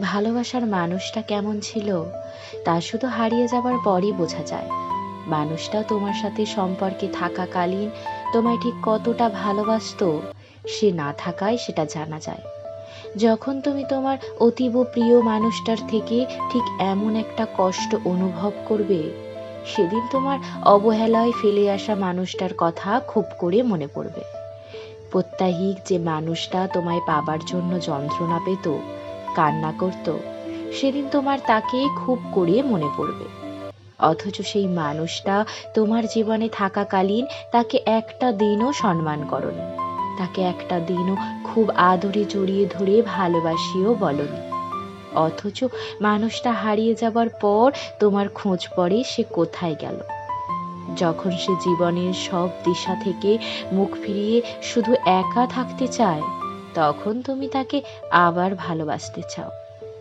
ভালোবাসার মানুষটা কেমন ছিল, তা শুধু হারিয়ে যাবার পরই বোঝা যায়। মানুষটা তোমার সাথে সম্পর্কে থাকাকালীন তোমায় ঠিক কতটা ভালোবাসতো, সে না থাকায় সেটা জানা যায়। যখন তুমি তোমার অতীব প্রিয় মানুষটার থেকে ঠিক এমন একটা কষ্ট অনুভব করবে, সেদিন তোমার অবহেলায় ফেলে আসা মানুষটার কথা খুব করে মনে পড়বে। প্রত্যাহিক যে মানুষটা তোমায় পাবার জন্য যন্ত্রণা পেত কান্না করত, সেদিন তোমার তাকে খুব করে মনে পড়বে। অথচ সেই মানুষটা তোমার জীবনে থাকাকালীন তাকে একটা দিনও সম্মান করনি। তাকে একটা দিনও খুব আদরে জড়িয়ে ধরে ভালোবাসিও বলনি। অথচ মানুষটা হারিয়ে যাবার পর তোমার খোঁজ পড়ে সে কোথায় গেল। যখন সে জীবনের সব দিশা থেকে মুখ ফিরিয়ে শুধু একা থাকতে চায় তখন তুমি তাকে আবার ভালোবাসতে চাও।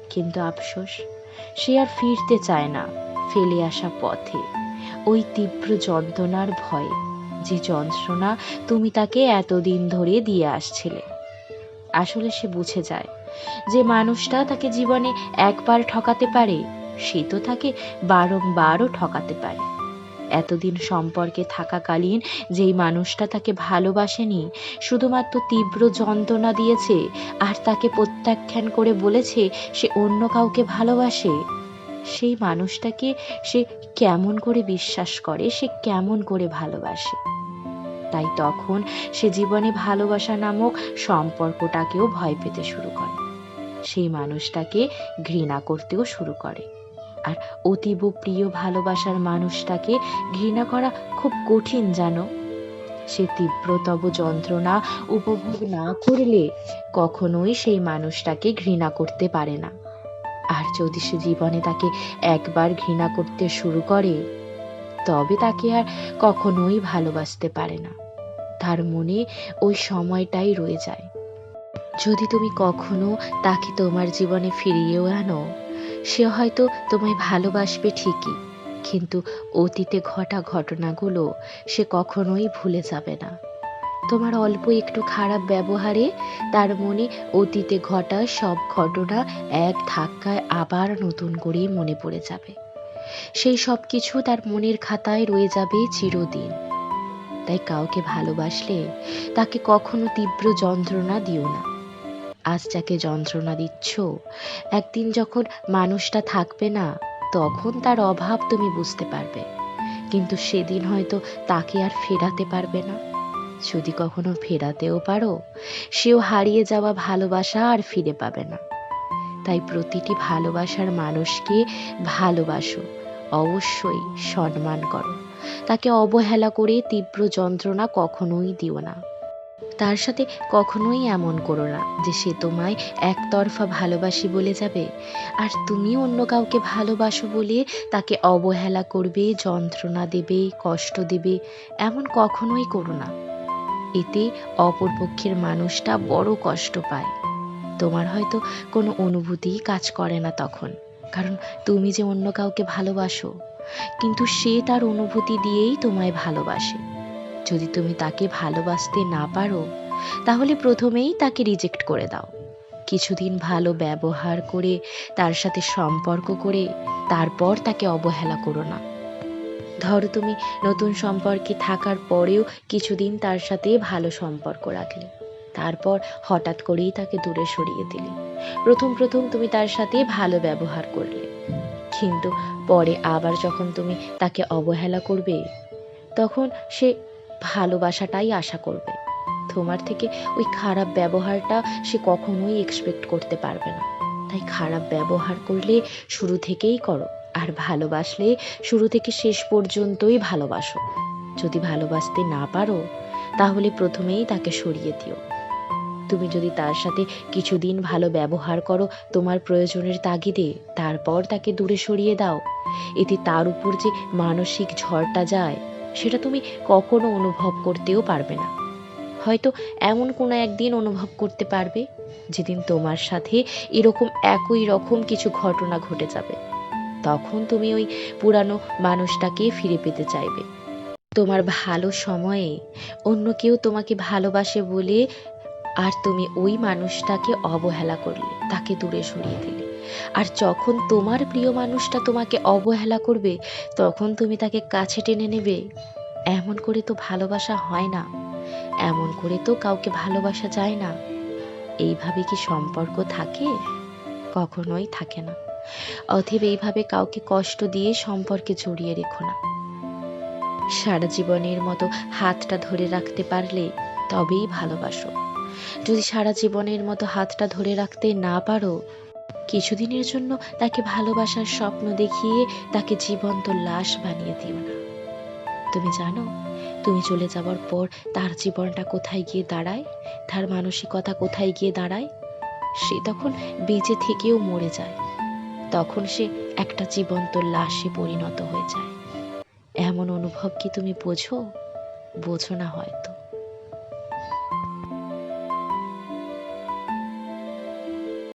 কিন্তু আফসোস, সে আর ফিরতে চায় না, ফেলে আসা পথে। ওই তীব্র যন্ত্রণার ভয়ে, যে যন্ত্রণা তুমি তাকে এতদিন ধরে দিয়ে আসছিলে। আসলে সে বুঝে যায়, যে মানুষটা তাকে জীবনে একবার ঠকাতে পারে, সে তো তাকে বারংবারও ঠকাতে পারে। এতদিন সম্পর্কে থাকাকালীন যেই মানুষটা তাকে ভালোবাসেনি, শুধুমাত্র তীব্র যন্ত্রণা দিয়েছে আর তাকে প্রত্যাখ্যান করে বলেছে সে অন্য কাউকে ভালোবাসে। সেই মানুষটাকে সে কেমন করে বিশ্বাস করে, সে কেমন করে ভালোবাসে? তাই তখন সে জীবনে ভালোবাসা নামক সম্পর্কটাকেও ভয় পেতে শুরু করে। সেই মানুষটাকে ঘৃণা করতেও শুরু করে। আর অতীব প্রিয় ভালোবাসার মানুষটাকে ঘৃণা করা খুব কঠিন, জানো? সে তীব্রতব যন্ত্রণা উপভোগ না করলে কখনোই সেই মানুষটাকে ঘৃণা করতে পারে না। আর যদি সে জীবনে তাকে একবার ঘৃণা করতে শুরু করে, তবে তাকে আর কখনোই ভালোবাসতে পারে না। তার মনে ওই সময়টাই রয়ে যায়। যদি তুমি কখনো তাকে তোমার জীবনে ফিরিয়েও আনো সে হয়তো তোমায় ভালোবাসবে ঠিকই, কিন্তু অতীতে ঘটা ঘটনাগুলো সে কখনোই ভুলে যাবে না। তোমার অল্প একটু খারাপ ব্যবহারে তার মনে অতীতে ঘটা সব ঘটনা এক ধাক্কায় আবার নতুন করে মনে পড়ে যাবে। সেই সব কিছু তার মনের খাতায় রয়ে যাবে চিরদিন। তাই কাউকে ভালোবাসলে তাকে কখনো তীব্র যন্ত্রণা দিও না। আজ যাকে যন্ত্রণা দিচ্ছ, একদিন যখন মানুষটা থাকবে না, তখন তার অভাব তুমি বুঝতে পারবে। কিন্তু সেদিন হয়তো তাকে আর ফেরাতে পারবে না। যদি কখনো ফেরাতেও পারো, সেও হারিয়ে যাওয়া ভালোবাসা আর ফিরে পাবে না। তাই প্রতিটি ভালোবাসার মানুষকে ভালোবাসো, অবশ্যই সম্মান করো। তাকে অবহেলা করে তীব্র যন্ত্রণা কখনোই দিও না। তার সাথে কখনোই এমন করো না যে সে তোমায় একতরফা ভালোবাসি বলে যাবে। আর তুমি অন্য কাউকে ভালোবাসো বলে তাকে অবহেলা করবে, যন্ত্রণা দেবে, কষ্ট দেবে, এমন কখনোই করো না। এতে অপর পক্ষের মানুষটা বড় কষ্ট পায়। তোমার হয়তো কোনো অনুভূতিই কাজ করে না তখন, কারণ তুমি যে অন্য কাউকে ভালোবাসো, কিন্তু সে তার অনুভূতি দিয়েই তোমায় ভালোবাসে। যদি তুমি তাকে ভালোবাসতে না পারো, তাহলে প্রথমেই তাকে রিজেক্ট করে দাও। কিছুদিন ভালো ব্যবহার করে, তার সাথে সম্পর্ক করে, তারপর তাকে অবহেলা করো না। ধরো তুমি নতুন সম্পর্কে থাকার পরেও কিছুদিন তার সাথে ভালো সম্পর্ক রাখলে। তারপর হঠাৎ করেই তাকে দূরে সরিয়ে দিলে। প্রথম প্রথম তুমি তার সাথে ভালো ব্যবহার করলে। কিন্তু পরে আবার যখন তুমি তাকে অবহেলা করবে, তখন সে ভালোবাসাটাই আশা করবে। তোমার থেকে ওই খারাপ ব্যবহারটা সে কখনোই এক্সপেক্ট করতে পারবে না। তাই খারাপ ব্যবহার করলে শুরু থেকেই করো, আর ভালোবাসলে শুরু থেকে শেষ পর্যন্তই ভালোবাসো। যদি ভালোবাসতে না পারো, তাহলে প্রথমেই তাকে সরিয়ে দিও। তুমি যদি তার সাথে কিছুদিন ভালো ব্যবহার করো তোমার প্রয়োজনের তাগিদে, তারপর তাকে দূরে সরিয়ে দাও। এতে তার উপর যে মানসিক ঝড়টা যায় সেটা তুমি কখনো অনুভব করতেও পারবে না। হয়তো এমন কোনো একদিন অনুভব করতে পারবে, যেদিন তোমার সাথে এরকম একই রকম কিছু ঘটনা ঘটে যাবে। তখন তুমি ওই পুরানো মানুষটাকে ফিরে পেতে চাইবে। তোমার ভালো সময়ে অন্য কেউ তোমাকে ভালোবাসে বলে আর তুমি ওই মানুষটাকে অবহেলা করলে, তাকে দূরে সরিয়ে দিলে। আর যখন তোমার প্রিয় মানুষটা তোমাকে অবহেলা করবে, তখন তুমি তাকে কাছে টেনে নেবে। এমন করে তো ভালোবাসা হয় না। এমন করে তো কাউকে ভালোবাসা যায় না। এইভাবে কি সম্পর্ক থাকে? কখনোই থাকে না। অথব এইভাবে কাউকে কষ্ট দিয়ে সম্পর্কে জড়িয়ে রেখো না। সারা জীবনের মতো হাতটা ধরে রাখতে পারলে তবেই ভালোবাসো। যদি সারা জীবনের মতো হাতটা ধরে রাখতে না পারো কিছুদিনের জন্য তাকে ভালোবাসার স্বপ্ন দেখিয়ে তাকে জীবন্ত লাশ বানিয়ে দিও না। তুমি জানো, তুমি চলে যাওয়ার পর তার জীবনটা কোথায় গিয়ে দাঁড়ায়? তার মানসিকতা কোথায় গিয়ে দাঁড়ায়? সে তখন বেঁচে থেকেও মরে যায়। তখন সে একটা জীবন্ত লাশে পরিণত হয়ে যায়। এমন অনুভব কি তুমি বোঝো? বোঝো না হয়তো।